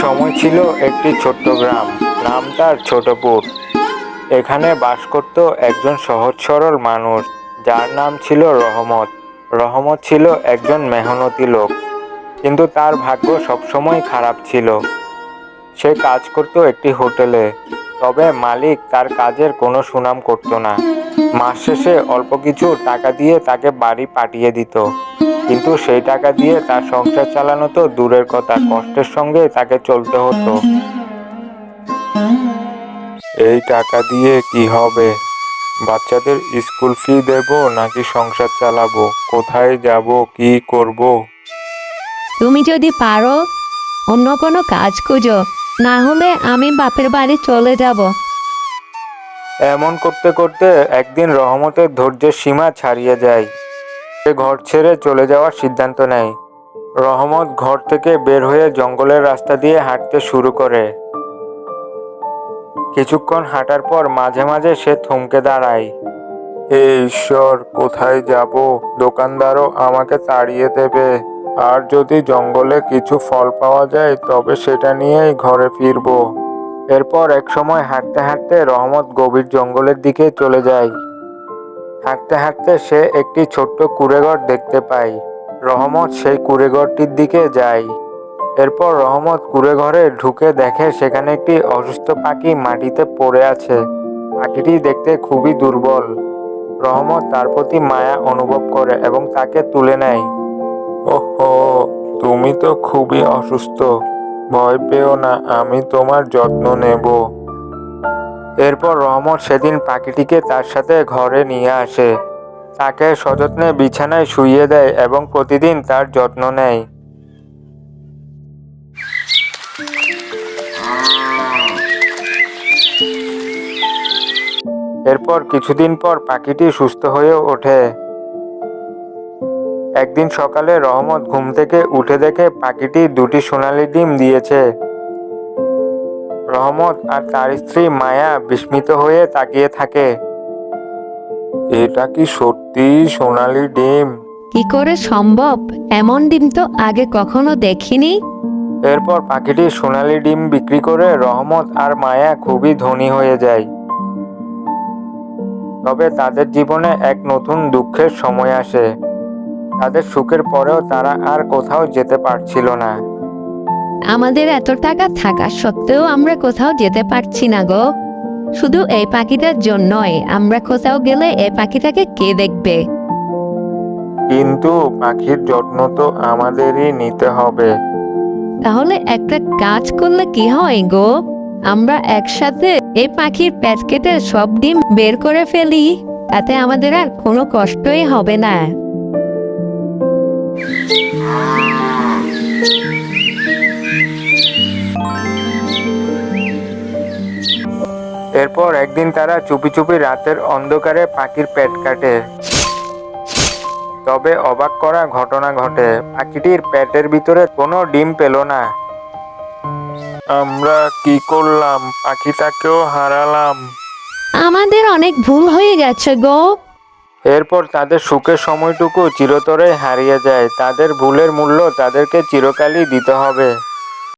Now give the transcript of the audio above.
সময় ছিল একটি ছোট্ট গ্রাম। নাম তার ছোটপুর। এখানে বাস করত একজন সহজ সরল মানুষ, যার নাম ছিল রহমত। রহমত ছিল একজন মেহনতি লোক, কিন্তু তার ভাগ্য সবসময় খারাপ ছিল। সে কাজ করত একটি হোটেলে, তবে মালিক তার কাজের কোনো সুনাম করত না। মাস শেষে অল্প কিছু টাকা দিয়ে তাকে বাড়ি পাঠিয়ে দিত। কিন্তু সেই টাকা দিয়ে তার সংসার চালানো তো দূরের কথা কষ্টের সঙ্গে তাকে চলতে হতো। এই টাকা দিয়ে কি হবে? বাচ্চাদের স্কুল ফি দেব নাকি সংসার চালাবো? কোথায় যাব? কি করব? তুমি যদি পারো অন্য কোনো কাজ খুঁজো। না হলে আমি বাপের বাড়ি চলে যাব। এমন করতে করতে একদিন রহমতের ধৈর্যের সীমা ছাড়িয়ে যায়। সে ঘর ছেড়ে চলে যাওয়ার সিদ্ধান্ত নেয়। রহমত ঘর থেকে বের হয়ে জঙ্গলের রাস্তা দিয়ে হাঁটতে শুরু করে। কিছুক্ষণ হাঁটার পর মাঝে মাঝে সে থমকে দাঁড়ায়। হে ঈশ্বর, কোথায় যাব? দোকানদারও আমাকে তাড়িয়ে দেবে। আর যদি জঙ্গলে কিছু ফল পাওয়া যায়, তবে সেটা নিয়েই ঘরে ফিরবো। এরপর এক সময় হাঁটতে হাঁটতে রহমত গভীর জঙ্গলের দিকে চলে যায়। হাঁটতে হাঁটতে সে একটি ছোট্ট কুড়েঘর দেখতে পায়। রহমত সেই কুড়েঘরটির দিকে যায়। এরপর রহমত কুড়েঘরে ঢুকে দেখে সেখানে একটি অসুস্থ পাখি মাটিতে পড়ে আছে। পাখিটি দেখতে খুবই দুর্বল। রহমত তার প্রতি মায়া অনুভব করে এবং তাকে তুলে নেয়। ওহো, তুমি তো খুবই অসুস্থ। ভয় পেও না, আমি তোমার যত্ন নেব। এরপর রহমত সেদিন পাখিটিকে তার সাথে ঘরে নিয়ে আসে। তাকে সযত্নে বিছানায় শুইয়ে দেয় এবং প্রতিদিন তার যত্ন নেয়। এরপর কিছুদিন পর পাখিটি সুস্থ হয়ে ওঠে। একদিন সকালে রহমত ঘুম থেকে উঠে দেখে পাখিটি দুটি সোনালি ডিম দিয়েছে। রহমত আর তার স্ত্রী মায়া বিস্মিত হয়ে তাকিয়ে থাকে। এটা কি সত্যি সোনালি ডিম? কি করে সম্ভব? এমন ডিম তো আগে কখনো দেখিনি। এরপর পাখিটি সোনালি ডিম বিক্রি করে রহমত আর মায়া খুবই ধনী হয়ে যায়। তবে তাদের জীবনে এক নতুন দুঃখের সময় আসে। তাদের সুখের পরেও তারা আর কোথাও যেতে পারছিল না। আমাদের এত টাকা থাকা সত্ত্বেও আমরা কোথাও যেতে পারছি না গো। শুধু এই পাখিটার জন্যই আমরা কোথাও গেলে এই পাখিটাকে কে দেখবে? কিন্তু পাখির যত্ন তো আমাদেরই নিতে হবে। তাহলে একটা কাজ করলে কি হয় গো? আমরা একসাথে এই পাখির প্যাচ কেটে সব ডিম বের করে ফেলি তাতে আমাদের আর কোনো কষ্টই হবে না। এরপর একদিন তারা চুপি চুপি রাতের অন্ধকারে পাখির পেট কাটে। তবে অবাক করা ঘটনা ঘটে। পাখিটির পেটের ভিতরে কোনো ডিম পেল না। আমরা কি করলাম? পাখিটাকেও হারালাম। আমাদের অনেক ভুল হয়ে গেছে গো। এরপর তাদের সুখের সময়টুকু চিরতরে হারিয়ে যায়। তাদের ভুলের মূল্য তাদেরকে চিরকালই দিতে হবে।